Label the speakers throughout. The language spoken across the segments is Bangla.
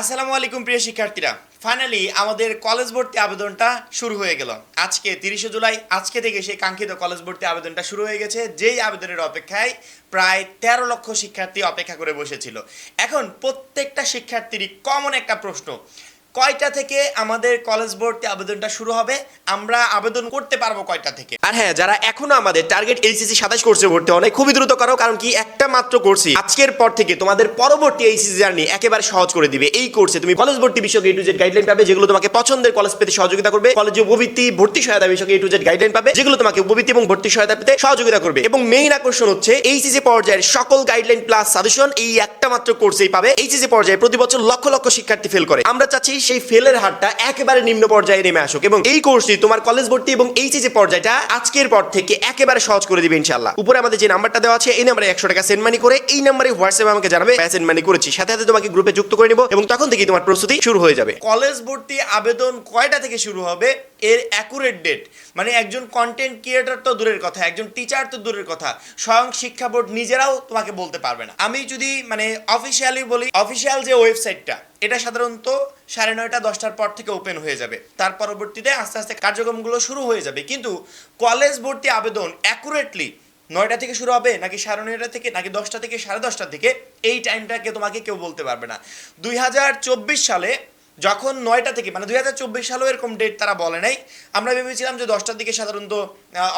Speaker 1: আসসালামু আলাইকুম প্রিয় শিক্ষার্থীরা। ফাইনালি আমাদের কলেজ ভর্তি আবেদনটা শুরু হয়ে গেল। আজকে তিরিশে জুলাই, আজকে থেকে সেই কাঙ্ক্ষিত কলেজ ভর্তি আবেদনটা শুরু হয়ে গেছে, যেই আবেদনের অপেক্ষায় প্রায় তেরো লক্ষ শিক্ষার্থী অপেক্ষা করে বসেছিল। এখন প্রত্যেকটা শিক্ষার্থীরই কমন একটা প্রশ্ন কয়টা থেকে আমাদের কলেজ ভর্তি আবেদনটা শুরু হবে? আমরা আবেদন করতে পারব কয়টা থেকে? আর হ্যাঁ যারা এখনও আমাদের টার্গেট এইচএসসি সাতাশ কোর্সে ভর্তি হয় খুবই দ্রুত করো কারণ কি একটা মাত্র কোর্সই আজকের পর থেকে তোমাদের পরবর্তী এইচএসসি জার্নি একেবারে সহজ করে দিবে। এই কোর্সে তুমি কলেজ ভর্তি বিষয়ক এ টু জেড গাইডলাইন পাবে, যেগুলো তোমাকে পছন্দের কলেজ পেতে সহযোগিতা করবে কলেজে উপবৃত্তি, ভর্তি সহায়তা বিষয়ক এ টু জেড গাইডলাইন পাবে, যেগুলো তোমাকে উপবৃত্তি এবং ভর্তি সহায়তা পেতে সহযোগিতা করবে। এবং মেইন আকর্ষণ হচ্ছে এইচএসসি পর্যায়ের সকল গাইডলাইন প্লাস সাজেশন এই একটা মাত্র কোর্সেই পাবে। এইচএসসি পর্যায়ে প্রতি বছর লক্ষ লক্ষ শিক্ষার্থী ফেল করে। আমরা চাচ্ছি সেই ফেলের হারটা একেবারে নিম্ন পর্যায়ে নেমে আসুক এবং এই কোর্সটি তোমার কলেজ ভর্তি এবং এইচএসি পর্যায়টা আজকের পর থেকে একেবারে সহজ করে দিবে ইনশাল্লাহ উপরে আমাদের যে নাম্বারটা দেওয়া আছে, এই নাম্বারে একশো টাকা সেন্ড মানি করে এই নাম্বারে হোয়াটসঅ্যাপে আমাকে জানাবে সেন্ড মানি করেছি। সাথে সাথে তোমাকে গ্রুপে যুক্ত করে নিব এবং তখন থেকে তোমার প্রস্তুতি শুরু হয়ে যাবে। কলেজ ভর্তি আবেদন কয়টা থেকে শুরু হবে? এর অ্যাকুরেট ডেট মানে একজন কন্টেন্ট ক্রিয়েটর তো দূরের কথা, একজন টিচার তো দূরের কথা। স্বয়ং শিক্ষা বোর্ড নিজেরাও তোমাকে বলতে পারবে না। আমি যদি মানে অফিসিয়ালি বলি অফিসিয়াল যে ওয়েবসাইটটা, এটা সাধারণত সাড়ে নয়টা, দশটার পর থেকে ওপেন হয়ে যাবে। তার পরবর্তীতে আস্তে আস্তে কার্যক্রমগুলো শুরু হয়ে যাবে। কিন্তু কলেজ ভর্তি আবেদন অ্যাকুরেটলি নয়টা থেকে শুরু হবে, নাকি সাড়ে নয়টা থেকে, নাকি দশটা থেকে সাড়ে দশটা থেকে এই টাইমটাকে তোমাকে কেউ বলতে পারবে না। দুই হাজার চব্বিশ সালে যখন নয়টা থেকে মানে দুই সালেও এরকম ডেট তারা বলে নাই, আমরা ভেবেছিলাম যে দশটার দিকে সাধারণত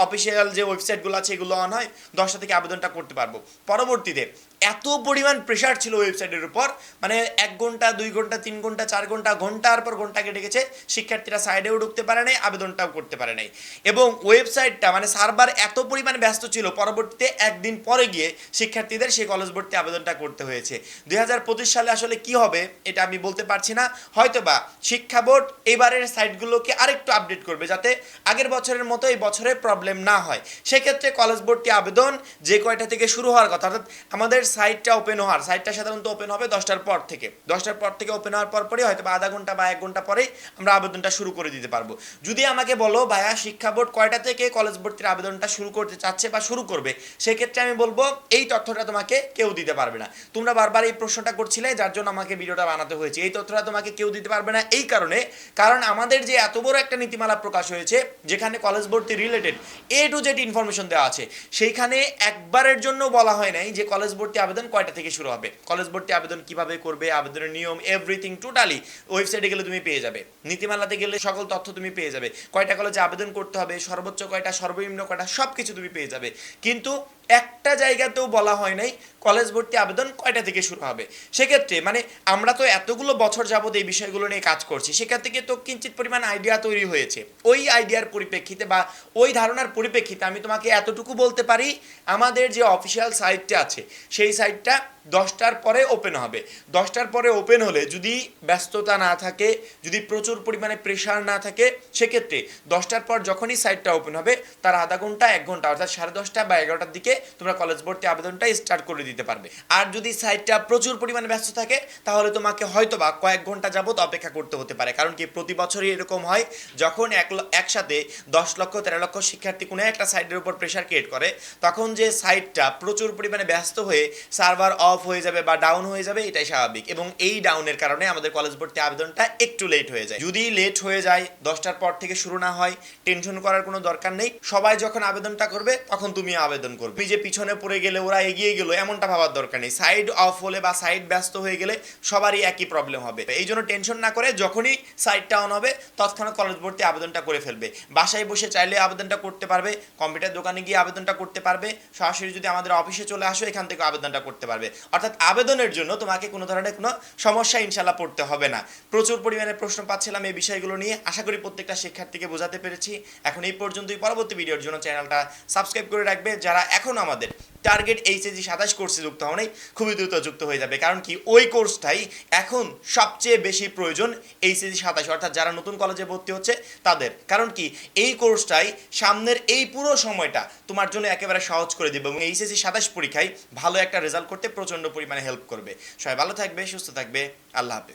Speaker 1: অফিসিয়াল যে ওয়েবসাইটগুলো আছে এগুলো অন হয়, দশটা থেকে আবেদনটা করতে পারব। পরবর্তীতে, এত পরিমাণ প্রেশার ছিল ওয়েবসাইটের উপর মানে এক ঘণ্টা, দুই ঘণ্টা, তিন ঘণ্টা, চার ঘণ্টা, ঘণ্টার পর ঘণ্টা কেটে গেছে, শিক্ষার্থীরা সাইডেও ঢুকতে পারে নাই, আবেদনটাও করতে পারে নাই। এবং ওয়েবসাইটটা মানে সার্ভার এত পরিমাণে ব্যস্ত ছিল, পরবর্তীতে একদিন পরে গিয়ে শিক্ষার্থীদের সেই কলেজ ভর্তি আবেদনটা করতে হয়েছে। দুই হাজার পঁচিশ সালে আসলে কি হবে, এটা আমি বলতে পারছি না। হয়তোবা শিক্ষা বোর্ড এবারের সাইটগুলোকে আরেকটু আপডেট করবে, যাতে আগের বছরের মতো এই বছরে প্রবলেম না হয়। সেক্ষেত্রে কলেজ ভর্তি আবেদন যে কয়টা থেকে শুরু হওয়ার কথা, অর্থাৎ আমাদের সাইটটা ওপেন হওয়ার সাইটটা সাধারণত ওপেন হবে দশটার পর থেকে। দশটার পর থেকে ওপেন হওয়ার পর পরই হয়তো বা আধা ঘণ্টা বা এক ঘণ্টা পরে আমরা আবেদনটা শুরু করে দিতে পারব। যদি আমাকে বলো, ভাইয়া, শিক্ষা বোর্ড কয়টা থেকে কলেজ ভর্তির আবেদনটা শুরু করতে চাচ্ছে বা শুরু করবে? সেক্ষেত্রে আমি বলব, এই তথ্যটা তোমাকে কেউ দিতে পারবে না। তোমরা বারবার এই প্রশ্নটা করছিলে, যার জন্য আমাকে ভিডিওটা বানাতে হয়েছে। এই তথ্যটা তোমাকে কেউ দিতে পারবে না এই কারণে, কারণ আমাদের যে এত বড় একটা নীতিমালা প্রকাশ হয়েছে, যেখানে কলেজ ভর্তি related A to Z information দেওয়া আছে। সেইখানে একবারের জন্য বলা হয় নাই যে কলেজ ভর্তি আবেদন কয়টা থেকে শুরু হবে। কলেজ ভর্তি আবেদন কীভাবে করবে, আবেদনের নিয়ম এভরিথিং টোটালি ওয়েবসাইটে গেলে তুমি পেয়ে যাবে। নীতিমালাতে গেলে সকল তথ্য তুমি পেয়ে যাবে। কয়টা কলেজে আবেদন করতে হবে, সর্বোচ্চ কয়টা, সর্বনিম্ন কয়টা সব কিছু তুমি পেয়ে যাবে। কিন্তু একটা জায়গাতেও বলা হয় নাই, কলেজ ভর্তি আবেদন কয়টা থেকে শুরু হবে? সেক্ষেত্রে মানে আমরা তো এতগুলো বছর যাবত এই বিষয়গুলো নিয়ে কাজ করছি, সেখান থেকে তো কিঞ্চিত পরিমাণ আইডিয়া তৈরি হয়েছে। ওই আইডিয়ার পরিপ্রেক্ষিতে বা ওই ধারণার পরিপ্রেক্ষিতে আমি তোমাকে এতটুকু বলতে পারি, আমাদের যে অফিসিয়াল সাইটটা আছে, সেই সাইটটা দশটার পরে ওপেন হবে। দশটার পরে ওপেন হলে যদি ব্যস্ততা না থাকে, যদি প্রচুর পরিমাণে প্রেশার না থাকে, সেক্ষেত্রে দশটার পর যখনই সাইটটা ওপেন হবে, তার আধা ঘণ্টা, এক ঘণ্টা, অর্থাৎ সাড়ে দশটা বা এগারোটার দিকে তোমরা কলেজ ভর্তি আবেদনটা স্টার্ট করে দিতে পারবে। আর যদি সাইটটা প্রচুর পরিমাণে ব্যস্ত থাকে, তাহলে তোমাকে হয়তো বা কয়েক ঘণ্টা যাবত অপেক্ষা করতে হতে পারে। কারণ কি, প্রতি বছরই এরকম হয়, যখন এক একসাথে দশ লক্ষ, তেরো লক্ষ শিক্ষার্থী কোনো একটা সাইটের উপর প্রেশার ক্রিয়েট করে, তখন যে সাইটটা প্রচুর পরিমাণে ব্যস্ত হয়ে সার্ভার অফ হয়ে যাবে বা ডাউন হয়ে যাবে, এটাই স্বাভাবিক। এবং এই ডাউনের কারণে আমাদের কলেজ ভর্তি আবেদনটা একটু লেট হয়ে যায়। যদি লেট হয়ে যায়, দশটার পর থেকে শুরু না হয় টেনশন করার কোনো দরকার নেই। সবাই যখন আবেদনটা করবে, তখন তুমি আবেদন করবে। যে পিছনে পড়ে গেলে, ওরা এগিয়ে গেলো, এমনটা ভাবার দরকার নেই। সাইড অফ হলে বা সাইড ব্যস্ত হয়ে গেলে, সবারই একই প্রবলেম হবে। এই জন্য টেনশন না করে যখনই সাইটটা অন হবে, তৎক্ষণাৎ কলেজ ভর্তি আবেদনটা করে ফেলবে। বাসায় বসে চাইলে আবেদনটা করতে পারবে কম্পিউটার দোকানে গিয়ে আবেদনটা করতে পারবে। সরাসরি যদি আমাদের অফিসে চলে আসো, এখান থেকে আবেদনটা করতে পারবে। অর্থাৎ আবেদনের জন্য তোমাকে কোনো ধরনের কোনো সমস্যা ইনশাল্লাহ পড়তে হবে না। প্রচুর পরিমাণে প্রশ্ন পাচ্ছিলাম এই বিষয়গুলো নিয়ে। আশা করি প্রত্যেকটা শিক্ষার্থীকে বোঝাতে পেরেছি। এখন এই পর্যন্তই। পরবর্তী ভিডিওর জন্য চ্যানেলটা সাবস্ক্রাইব করে রাখবে। যারা এখন আমাদের টার্গেট এইচএসি সাতাশ কোর্সে যুক্ত হও নাই খুবই দ্রুত যুক্ত হয়ে যাবে। কারণ কি, ওই কোর্সটাই এখন সবচেয়ে বেশি প্রয়োজন এইচএসি সাতাশ, অর্থাৎ যারা নতুন কলেজে ভর্তি হচ্ছে তাদের। কারণ কি, এই কোর্সটাই সামনের এই পুরো সময়টা তোমার জন্য একেবারে সহজ করে দেবে এবং এইচএসি সাতাশ পরীক্ষায় ভালো একটা রেজাল্ট করতে প্রচণ্ড পরিমাণে হেল্প করবে। সবাই ভালো থাকবে, সুস্থ থাকবে। আল্লাহ হাফেজ।